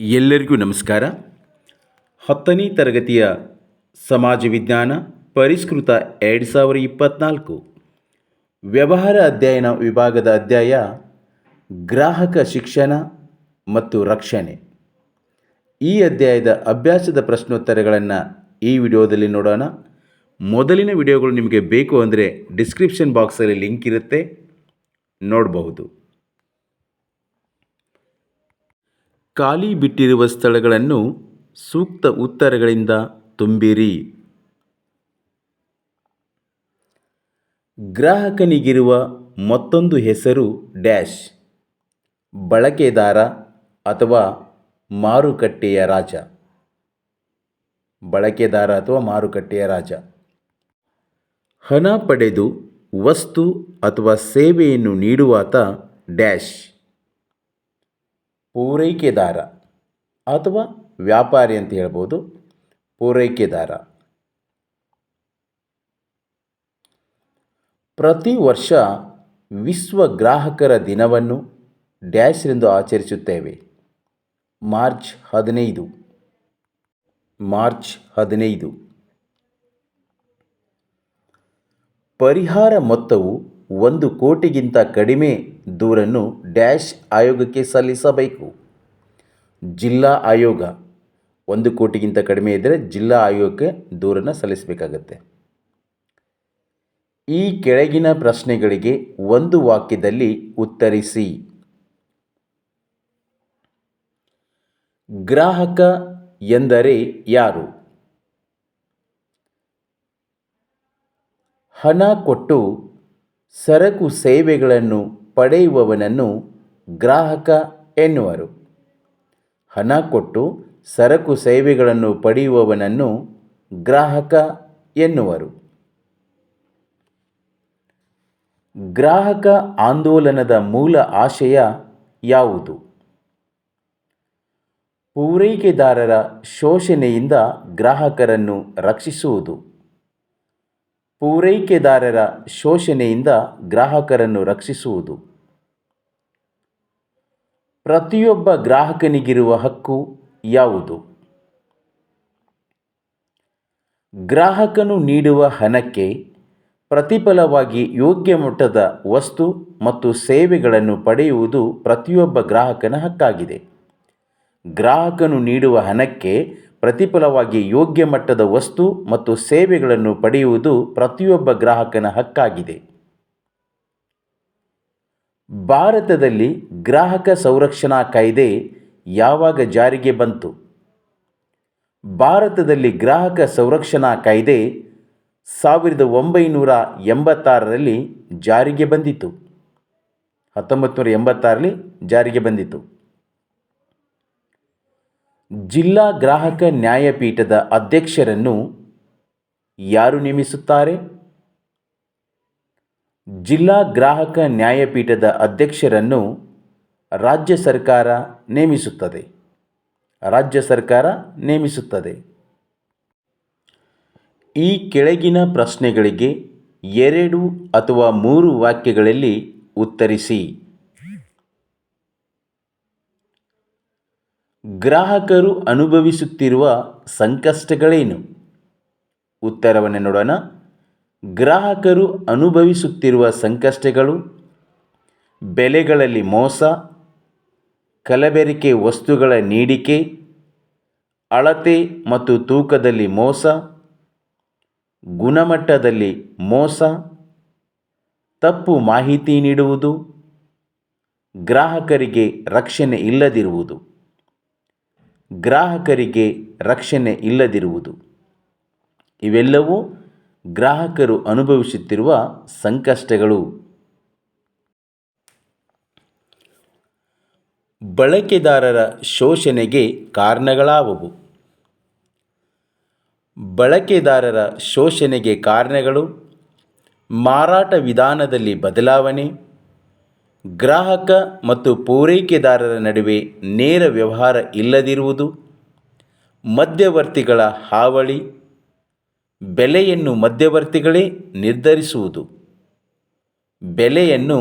ಎಲ್ಲರಿಗೂ ನಮಸ್ಕಾರ. ಹತ್ತನೇ ತರಗತಿಯ ಸಮಾಜ ವಿಜ್ಞಾನ ಪರಿಷ್ಕೃತ ಎರಡು ಸಾವಿರ ಇಪ್ಪತ್ತ್ನಾಲ್ಕು ವ್ಯವಹಾರ ಅಧ್ಯಯನ ವಿಭಾಗದ ಅಧ್ಯಾಯ ಗ್ರಾಹಕ ಶಿಕ್ಷಣ ಮತ್ತು ರಕ್ಷಣೆ. ಈ ಅಧ್ಯಾಯದ ಅಭ್ಯಾಸದ ಪ್ರಶ್ನೋತ್ತರಗಳನ್ನು ಈ ವಿಡಿಯೋದಲ್ಲಿ ನೋಡೋಣ. ಮೊದಲಿನ ವಿಡಿಯೋಗಳು ನಿಮಗೆ ಬೇಕು ಅಂದರೆ ಡಿಸ್ಕ್ರಿಪ್ಷನ್ ಬಾಕ್ಸಲ್ಲಿ ಲಿಂಕ್ ಇರುತ್ತೆ. ನೋಡಬಹುದು. ಖಾಲಿ ಬಿಟ್ಟಿರುವ ಸ್ಥಳಗಳನ್ನು ಸೂಕ್ತ ಉತ್ತರಗಳಿಂದ ತುಂಬಿರಿ. ಗ್ರಾಹಕನಿಗಿರುವ ಮತ್ತೊಂದು ಹೆಸರು ಡ್ಯಾಶ್. ಬಳಕೆದಾರ ಅಥವಾ ಮಾರುಕಟ್ಟೆಯ ರಾಜ. ಬಳಕೆದಾರ ಅಥವಾ ಮಾರುಕಟ್ಟೆಯ ರಾಜ. ಹಣ ಪಡೆದು ವಸ್ತು ಅಥವಾ ಸೇವೆಯನ್ನು ನೀಡುವಾತ ಡ್ಯಾಶ್. ಪೂರೈಕೆದಾರ ಅಥವಾ ವ್ಯಾಪಾರಿ ಅಂತ ಹೇಳ್ಬೋದು. ಪೂರೈಕೆದಾರ. ಪ್ರತಿ ವರ್ಷ ವಿಶ್ವ ಗ್ರಾಹಕರ ದಿನವನ್ನು ಡ್ಯಾಶ್ರೆಂದು ಆಚರಿಸುತ್ತೇವೆ. ಮಾರ್ಚ್ ಹದಿನೈದು. ಮಾರ್ಚ್ ಹದಿನೈದು. ಪರಿಹಾರ ಮೊತ್ತವು ಒಂದು ಕೋಟಿಗಿಂತ ಕಡಿಮೆ ದೂರನ್ನು ಡ್ಯಾಶ್ ಆಯೋಗಕ್ಕೆ ಸಲ್ಲಿಸಬೇಕು. ಜಿಲ್ಲಾ ಆಯೋಗ, ಒಂದು ಕೋಟಿಗಿಂತ ಕಡಿಮೆ ಇದ್ದರೆ ಜಿಲ್ಲಾ ಆಯೋಗಕ್ಕೆ ದೂರನ್ನು ಸಲ್ಲಿಸಬೇಕಾಗತ್ತೆ. ಈ ಕೆಳಗಿನ ಪ್ರಶ್ನೆಗಳಿಗೆ ಒಂದು ವಾಕ್ಯದಲ್ಲಿ ಉತ್ತರಿಸಿ. ಗ್ರಾಹಕ ಎಂದರೆ ಯಾರು? ಹಣ ಕೊಟ್ಟು ಸರಕು ಸೇವೆಗಳನ್ನು ಪಡೆಯುವವನನ್ನು ಗ್ರಾಹಕ ಎನ್ನುವರು. ಹಣ ಕೊಟ್ಟು ಸರಕು ಸೇವೆಗಳನ್ನು ಪಡೆಯುವವನನ್ನು ಗ್ರಾಹಕ ಎನ್ನುವರು. ಗ್ರಾಹಕ ಆಂದೋಲನದ ಮೂಲ ಆಶಯ ಯಾವುದು? ಪೂರೈಕೆದಾರರ ಶೋಷಣೆಯಿಂದ ಗ್ರಾಹಕರನ್ನು ರಕ್ಷಿಸುವುದು. ಪೂರೈಕೆದಾರರ ಶೋಷಣೆಯಿಂದ ಗ್ರಾಹಕರನ್ನು ರಕ್ಷಿಸುವುದು. ಪ್ರತಿಯೊಬ್ಬ ಗ್ರಾಹಕನಿಗಿರುವ ಹಕ್ಕು ಯಾವುದು? ಗ್ರಾಹಕನು ನೀಡುವ ಹಣಕ್ಕೆ ಪ್ರತಿಫಲವಾಗಿ ಯೋಗ್ಯ ಮಟ್ಟದ ವಸ್ತು ಮತ್ತು ಸೇವೆಗಳನ್ನು ಪಡೆಯುವುದು ಪ್ರತಿಯೊಬ್ಬ ಗ್ರಾಹಕನ ಹಕ್ಕಾಗಿದೆ. ಗ್ರಾಹಕನು ನೀಡುವ ಹಣಕ್ಕೆ ಪ್ರತಿಫಲವಾಗಿ ಯೋಗ್ಯ ಮಟ್ಟದ ವಸ್ತು ಮತ್ತು ಸೇವೆಗಳನ್ನು ಪಡೆಯುವುದು ಪ್ರತಿಯೊಬ್ಬ ಗ್ರಾಹಕನ ಹಕ್ಕಾಗಿದೆ. ಭಾರತದಲ್ಲಿ ಗ್ರಾಹಕ ಸಂರಕ್ಷಣಾ ಕಾಯ್ದೆ ಯಾವಾಗ ಜಾರಿಗೆ ಬಂತು? ಭಾರತದಲ್ಲಿ ಗ್ರಾಹಕ ಸಂರಕ್ಷಣಾ ಕಾಯ್ದೆ ಸಾವಿರದ ಒಂಬೈನೂರ ಎಂಬತ್ತಾರರಲ್ಲಿ ಜಾರಿಗೆ ಬಂದಿತು. ಹತ್ತೊಂಬತ್ತು ನೂರ ಎಂಬತ್ತಾರರಲ್ಲಿ ಜಾರಿಗೆ ಬಂದಿತು. ಜಿಲ್ಲಾ ಗ್ರಾಹಕ ನ್ಯಾಯಪೀಠದ ಅಧ್ಯಕ್ಷರನ್ನು ಯಾರು ನೇಮಿಸುತ್ತಾರೆ? ಜಿಲ್ಲಾ ಗ್ರಾಹಕ ನ್ಯಾಯಪೀಠದ ಅಧ್ಯಕ್ಷರನ್ನು ರಾಜ್ಯ ಸರ್ಕಾರ ನೇಮಿಸುತ್ತದೆ. ರಾಜ್ಯ ಸರ್ಕಾರ ನೇಮಿಸುತ್ತದೆ. ಈ ಕೆಳಗಿನ ಪ್ರಶ್ನೆಗಳಿಗೆ ಎರಡು ಅಥವಾ ಮೂರು ವಾಕ್ಯಗಳಲ್ಲಿ ಉತ್ತರಿಸಿ. ಗ್ರಾಹಕರು ಅನುಭವಿಸುತ್ತಿರುವ ಸಂಕಷ್ಟಗಳೇನು? ಉತ್ತರವನ್ನು ನೋಡೋಣ. ಗ್ರಾಹಕರು ಅನುಭವಿಸುತ್ತಿರುವ ಸಂಕಷ್ಟಗಳು, ಬೆಲೆಗಳಲ್ಲಿ ಮೋಸ, ಕಲಬೆರಕೆ ವಸ್ತುಗಳ ನೀಡಿಕೆ, ಅಳತೆ ಮತ್ತು ತೂಕದಲ್ಲಿ ಮೋಸ, ಗುಣಮಟ್ಟದಲ್ಲಿ ಮೋಸ, ತಪ್ಪು ಮಾಹಿತಿ ನೀಡುವುದು, ಗ್ರಾಹಕರಿಗೆ ರಕ್ಷಣೆ ಇಲ್ಲದಿರುವುದು. ಗ್ರಾಹಕರಿಗೆ ರಕ್ಷಣೆ ಇಲ್ಲದಿರುವುದು. ಇವೆಲ್ಲವೂ ಗ್ರಾಹಕರು ಅನುಭವಿಸುತ್ತಿರುವ ಸಂಕಷ್ಟಗಳು. ಬಳಕೆದಾರರ ಶೋಷಣೆಗೆ ಕಾರಣಗಳಾವವು. ಬಳಕೆದಾರರ ಶೋಷಣೆಗೆ ಕಾರಣಗಳು ಮಾರಾಟ ವಿಧಾನದಲ್ಲಿ ಬದಲಾವಣೆ. ಗ್ರಾಹಕ ಮತ್ತು ಪೂರೈಕೆದಾರರ ನಡುವೆ ನೇರ ವ್ಯವಹಾರ ಇಲ್ಲದಿರುವುದು, ಮಧ್ಯವರ್ತಿಗಳ ಹಾವಳಿ, ಬೆಲೆಯನ್ನು ಮಧ್ಯವರ್ತಿಗಳೇ ನಿರ್ಧರಿಸುವುದು, ಬೆಲೆಯನ್ನು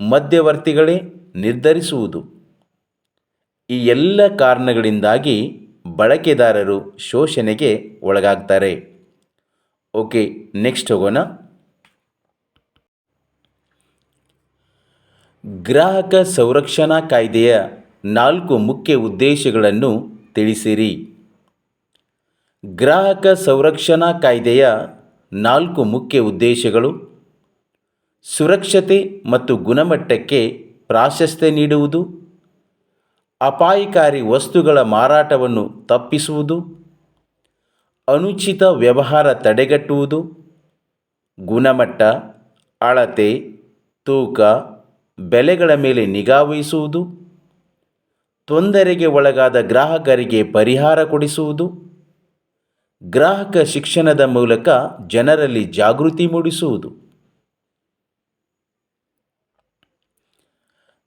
ಮಧ್ಯವರ್ತಿಗಳೇ ನಿರ್ಧರಿಸುವುದು. ಈ ಎಲ್ಲ ಕಾರಣಗಳಿಂದಾಗಿ ಬಳಕೆದಾರರು ಶೋಷಣೆಗೆ ಒಳಗಾಗ್ತಾರೆ. ಓಕೆ, ನೆಕ್ಸ್ಟ್ ಹೋಗೋಣ. ಗ್ರಾಹಕ ಸಂರಕ್ಷಣಾ ಕಾಯ್ದೆಯ ನಾಲ್ಕು ಮುಖ್ಯ ಉದ್ದೇಶಗಳನ್ನು ತಿಳಿಸಿರಿ. ಗ್ರಾಹಕ ಸಂರಕ್ಷಣಾ ಕಾಯ್ದೆಯ ನಾಲ್ಕು ಮುಖ್ಯ ಉದ್ದೇಶಗಳು, ಸುರಕ್ಷತೆ ಮತ್ತು ಗುಣಮಟ್ಟಕ್ಕೆ ಪ್ರಾಶಸ್ತ್ಯ ನೀಡುವುದು, ಅಪಾಯಕಾರಿ ವಸ್ತುಗಳ ಮಾರಾಟವನ್ನು ತಪ್ಪಿಸುವುದು, ಅನುಚಿತ ವ್ಯವಹಾರ ತಡೆಗಟ್ಟುವುದು, ಗುಣಮಟ್ಟ, ಅಳತೆ, ತೂಕ ಬೆಲೆಗಳ ಮೇಲೆ ನಿಗಾ ವಹಿಸುವುದು, ತೊಂದರೆಗೆ ಒಳಗಾದ ಗ್ರಾಹಕರಿಗೆ ಪರಿಹಾರ ಕೊಡಿಸುವುದು, ಗ್ರಾಹಕ ಶಿಕ್ಷಣದ ಮೂಲಕ ಜನರಲ್ಲಿ ಜಾಗೃತಿ ಮೂಡಿಸುವುದು.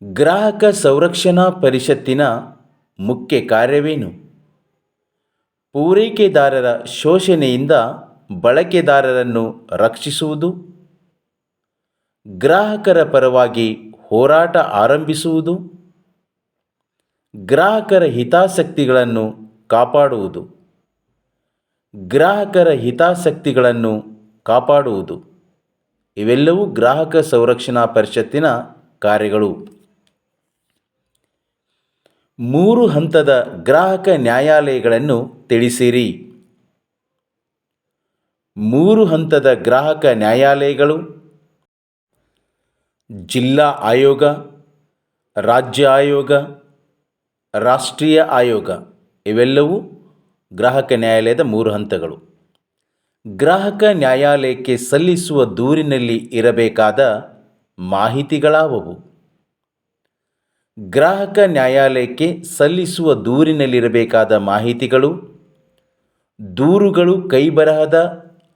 ಗ್ರಾಹಕ ಸಂರಕ್ಷಣಾ ಪರಿಷತ್ತಿನ ಮುಖ್ಯ ಕಾರ್ಯವೇನು? ಪೂರೈಕೆದಾರರ ಶೋಷಣೆಯಿಂದ ಬಳಕೆದಾರರನ್ನು ರಕ್ಷಿಸುವುದು, ಗ್ರಾಹಕರ ಪರವಾಗಿ ಹೋರಾಟ ಆರಂಭಿಸುವುದು, ಗ್ರಾಹಕರ ಹಿತಾಸಕ್ತಿಗಳನ್ನು ಕಾಪಾಡುವುದು, ಗ್ರಾಹಕರ ಹಿತಾಸಕ್ತಿಗಳನ್ನು ಕಾಪಾಡುವುದು. ಇವೆಲ್ಲವೂ ಗ್ರಾಹಕ ಸಂರಕ್ಷಣಾ ಪರಿಷತ್ತಿನ ಕಾರ್ಯಗಳು. ಮೂರು ಹಂತದ ಗ್ರಾಹಕ ನ್ಯಾಯಾಲಯಗಳನ್ನು ತಿಳಿಸಿರಿ. ಮೂರು ಹಂತದ ಗ್ರಾಹಕ ನ್ಯಾಯಾಲಯಗಳು ಜಿಲ್ಲಾ ಆಯೋಗ, ರಾಜ್ಯ ಆಯೋಗ, ರಾಷ್ಟ್ರೀಯ ಆಯೋಗ ಇವೆಲ್ಲವೂ ಗ್ರಾಹಕ ನ್ಯಾಯಾಲಯದ ಮೂರು ಹಂತಗಳು. ಗ್ರಾಹಕ ನ್ಯಾಯಾಲಯಕ್ಕೆ ಸಲ್ಲಿಸುವ ದೂರಿನಲ್ಲಿ ಇರಬೇಕಾದ ಮಾಹಿತಿಗಳಾವವು? ಗ್ರಾಹಕ ನ್ಯಾಯಾಲಯಕ್ಕೆ ಸಲ್ಲಿಸುವ ದೂರಿನಲ್ಲಿರಬೇಕಾದ ಮಾಹಿತಿಗಳು? ದೂರುಗಳು ಕೈಬರಹದ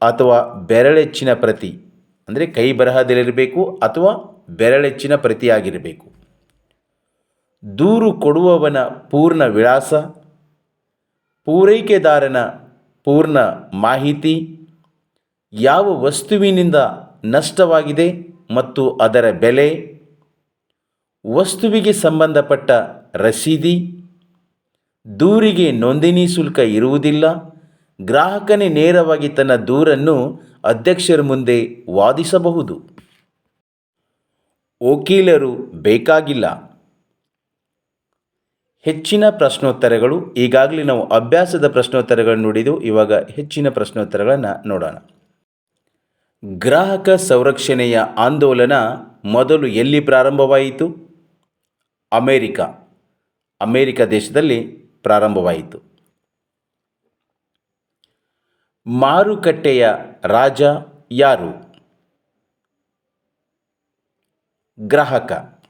ಅಥವಾ ಬೆರಳೆಚ್ಚಿನ ಪ್ರತಿ, ಅಂದರೆ ಕೈ ಬರಹದಲ್ಲಿರಬೇಕು ಅಥವಾ ಬೆರಳೆಚ್ಚಿನ ಪ್ರತಿಯಾಗಿರಬೇಕು. ದೂರು ಕೊಡುವವನ ಪೂರ್ಣ ವಿಳಾಸ, ಪೂರೈಕೆದಾರನ ಪೂರ್ಣ ಮಾಹಿತಿ, ಯಾವ ವಸ್ತುವಿನಿಂದ ನಷ್ಟವಾಗಿದೆ ಮತ್ತು ಅದರ ಬೆಲೆ, ವಸ್ತುವಿಗೆ ಸಂಬಂಧಪಟ್ಟ ರಸೀದಿ, ದೂರಿಗೆ ನೋಂದಣಿ ಶುಲ್ಕ ಇರುವುದಿಲ್ಲ, ಗ್ರಾಹಕನೇ ನೇರವಾಗಿ ತನ್ನ ದೂರನ್ನು ಅಧ್ಯಕ್ಷರ ಮುಂದೆ ವಾದಿಸಬಹುದು. ವಕೀಲರು ಬೇಕಾಗಿಲ್ಲ. ಹೆಚ್ಚಿನ ಪ್ರಶ್ನೋತ್ತರಗಳು, ಈಗಾಗಲೇ ನಾವು ಅಭ್ಯಾಸದ ಪ್ರಶ್ನೋತ್ತರಗಳನ್ನು ನೋಡಿದ್ದು ಇವಾಗ ಹೆಚ್ಚಿನ ಪ್ರಶ್ನೋತ್ತರಗಳನ್ನು ನೋಡೋಣ. ಗ್ರಾಹಕ ಸಂರಕ್ಷಣೆಯ ಆಂದೋಲನ ಮೊದಲು ಎಲ್ಲಿ ಪ್ರಾರಂಭವಾಯಿತು? ಅಮೇರಿಕ. ಅಮೇರಿಕ ದೇಶದಲ್ಲಿ ಪ್ರಾರಂಭವಾಯಿತು. ಮಾರುಕಟ್ಟೆಯ ರಾಜ ಯಾರು? ಗ್ರಾಹಕ.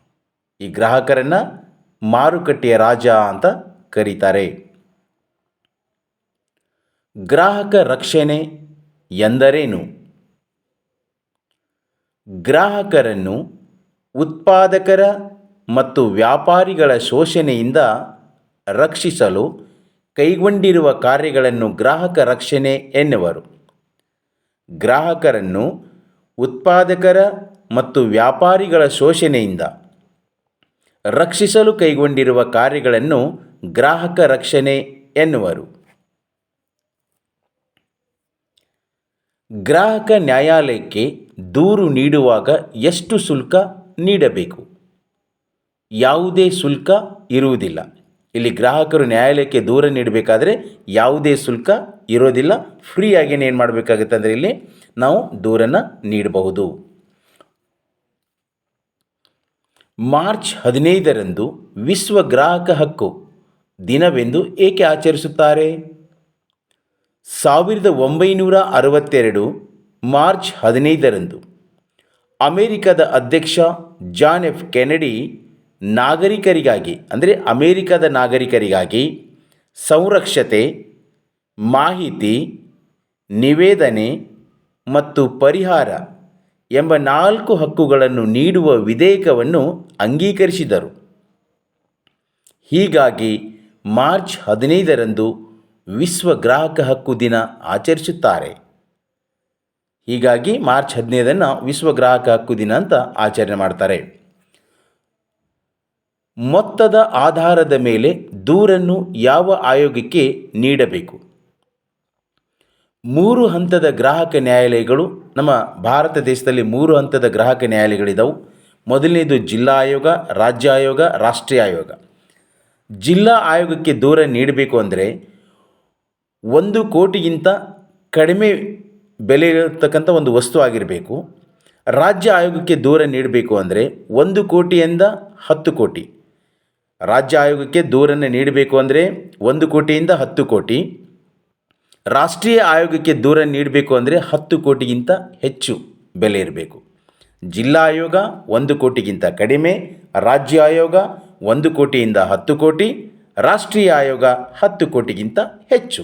ಈ ಗ್ರಾಹಕರನ್ನು ಮಾರುಕಟ್ಟೆಯ ರಾಜ ಅಂತ ಕರೀತಾರೆ. ಗ್ರಾಹಕ ರಕ್ಷಣೆ ಎಂದರೇನು? ಗ್ರಾಹಕರನ್ನು ಉತ್ಪಾದಕರ ಮತ್ತು ವ್ಯಾಪಾರಿಗಳ ಶೋಷಣೆಯಿಂದ ರಕ್ಷಿಸಲು ಕೈಗೊಂಡಿರುವ ಕಾರ್ಯಗಳನ್ನು ಗ್ರಾಹಕ ರಕ್ಷಣೆ ಎನ್ನುವರು. ಗ್ರಾಹಕರನ್ನು ಉತ್ಪಾದಕರ ಮತ್ತು ವ್ಯಾಪಾರಿಗಳ ಶೋಷಣೆಯಿಂದ ರಕ್ಷಿಸಲು ಕೈಗೊಂಡಿರುವ ಕಾರ್ಯಗಳನ್ನು ಗ್ರಾಹಕ ರಕ್ಷಣೆ ಎನ್ನುವರು. ಗ್ರಾಹಕ ನ್ಯಾಯಾಲಯಕ್ಕೆ ದೂರು ನೀಡುವಾಗ ಎಷ್ಟು ಶುಲ್ಕ ನೀಡಬೇಕು? ಯಾವುದೇ ಶುಲ್ಕ ಇರುವುದಿಲ್ಲ. ಇಲ್ಲಿ ಗ್ರಾಹಕರು ನ್ಯಾಯಾಲಯಕ್ಕೆ ದೂರ ನೀಡಬೇಕಾದರೆ ಯಾವುದೇ ಶುಲ್ಕ ಇರೋದಿಲ್ಲ. ಫ್ರೀಯಾಗೇನೆ ಏನು ಮಾಡಬೇಕಾಗುತ್ತೆ ಅಂದರೆ ಇಲ್ಲಿ ನಾವು ದೂರನ್ನು ನೀಡಬಹುದು. ಮಾರ್ಚ್ ಹದಿನೈದರಂದು ವಿಶ್ವ ಗ್ರಾಹಕ ಹಕ್ಕು ದಿನವೆಂದು ಏಕೆ ಆಚರಿಸುತ್ತಾರೆ? ಸಾವಿರದ ಒಂಬೈನೂರ ಅರವತ್ತೆರಡು ಮಾರ್ಚ್ ಹದಿನೈದರಂದು ಅಮೇರಿಕದ ಅಧ್ಯಕ್ಷ ಜಾನ್ ಎಫ್ ಕೆನಡಿ ನಾಗರಿಕರಿಗಾಗಿ, ಅಂದರೆ ಅಮೇರಿಕದ ನಾಗರಿಕರಿಗಾಗಿ ಸಂರಕ್ಷತೆ, ಮಾಹಿತಿ, ನಿವೇದನೆ ಮತ್ತು ಪರಿಹಾರ ಎಂಬ ನಾಲ್ಕು ಹಕ್ಕುಗಳನ್ನು ನೀಡುವ ವಿಧೇಯಕವನ್ನು ಅಂಗೀಕರಿಸಿದರು. ಹೀಗಾಗಿ ಮಾರ್ಚ್ ಹದಿನೈದರಂದು ವಿಶ್ವ ಗ್ರಾಹಕ ಹಕ್ಕು ದಿನ ಆಚರಿಸುತ್ತಾರೆ. ಹೀಗಾಗಿ ಮಾರ್ಚ್ ಹದಿನೈದನ್ನು ವಿಶ್ವ ಗ್ರಾಹಕ ಹಕ್ಕು ದಿನ ಅಂತ ಆಚರಣೆ ಮಾಡ್ತಾರೆ. ಮೊತ್ತದ ಆಧಾರದ ಮೇಲೆ ದೂರನ್ನು ಯಾವ ಆಯೋಗಕ್ಕೆ ನೀಡಬೇಕು? ಮೂರು ಹಂತದ ಗ್ರಾಹಕ ನ್ಯಾಯಾಲಯಗಳು, ನಮ್ಮ ಭಾರತ ದೇಶದಲ್ಲಿ ಮೂರು ಹಂತದ ಗ್ರಾಹಕ ನ್ಯಾಯಾಲಯಗಳಿದ್ದಾವೆ ಮೊದಲನೇದು ಜಿಲ್ಲಾ ಆಯೋಗ, ರಾಜ್ಯ ಆಯೋಗ, ರಾಷ್ಟ್ರೀಯ ಆಯೋಗ. ಜಿಲ್ಲಾ ಆಯೋಗಕ್ಕೆ ದೂರ ನೀಡಬೇಕು ಅಂದರೆ ಒಂದು ಕೋಟಿಗಿಂತ ಕಡಿಮೆ ಬೆಲೆ ಇರತಕ್ಕಂಥ ಒಂದು ವಸ್ತು ಆಗಿರಬೇಕು. ರಾಜ್ಯ ಆಯೋಗಕ್ಕೆ ದೂರ ನೀಡಬೇಕು ಅಂದರೆ ಒಂದು ಕೋಟಿಯಿಂದ ಹತ್ತು ಕೋಟಿ. ರಾಜ್ಯ ಆಯೋಗಕ್ಕೆ ದೂರನ್ನು ನೀಡಬೇಕು ಅಂದರೆ ಒಂದು ಕೋಟಿಯಿಂದ ಹತ್ತು ಕೋಟಿ. ರಾಷ್ಟ್ರೀಯ ಆಯೋಗಕ್ಕೆ ದೂರ ನೀಡಬೇಕು ಅಂದರೆ ಹತ್ತು ಕೋಟಿಗಿಂತ ಹೆಚ್ಚು ಬೆಲೆ ಇರಬೇಕು. ಜಿಲ್ಲಾ ಆಯೋಗ ಒಂದು ಕೋಟಿಗಿಂತ ಕಡಿಮೆ, ರಾಜ್ಯ ಆಯೋಗ ಒಂದು ಕೋಟಿಯಿಂದ ಹತ್ತು ಕೋಟಿ, ರಾಷ್ಟ್ರೀಯ ಆಯೋಗ ಹತ್ತು ಕೋಟಿಗಿಂತ ಹೆಚ್ಚು.